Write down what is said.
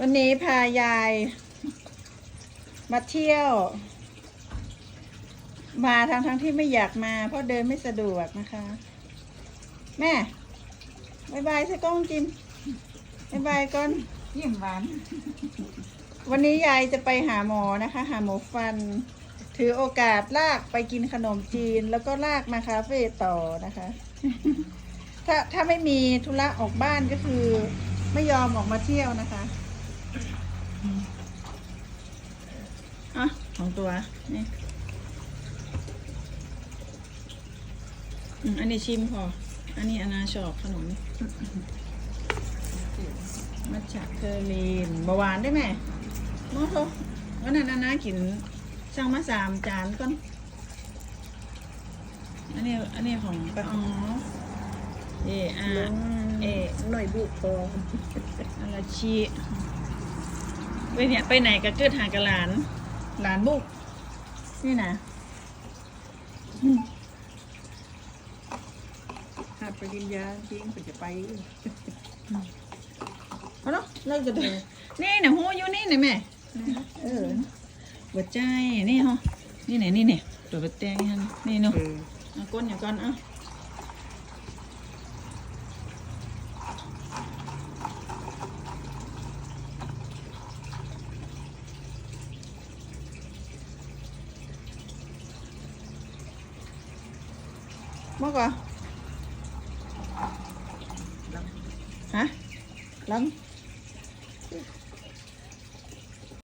วันนี้พายาย มาเที่ยว มาทั้งทั้งๆที่ไม่อยากมา เพราะเดินไม่สะดวกนะคะ แม่บายบายสิก้องจิมบายบายก่อนยิ้มหวาน วันนี้ยายจะไปหาหมอนะคะ หาหมอฟัน ถือโอกาสลากไปกินขนมจีน แล้วก็ลากมาคาเฟ่ต่อนะคะ ถ้าถ้าไม่มีธุระออกบ้านก็คือ ไม่ยอมออกมาเที่ยวนะคะ อะของตัวนี่อืมอันนี้ชิมพอ อันนี้อนาชอบขนมมัทฉะเคอรีนบาหวานได้ไหมโมโทวันนั้นนะนะกินช่างมาสามจานก่อน อันนี้อันนี้ของป้าอ๋อเออาเอหน่อยบุพออาราชิ ไปเนี่ยไปไหนก็เกิดหากับหลาน หลานบุก นี่นะหาดปริญญาจริงผมจะไปเอาเนาะเลิกจะเดินนี่นะหูอยู่นี่นะแม่ เออหัวใจนี่ฮะนี่ไหนนี่เนี่ยตัวไปแตงยันนี่เนาะเออเอาก้นอย่าก้อนเอะมา mất rồi hả? Lấn.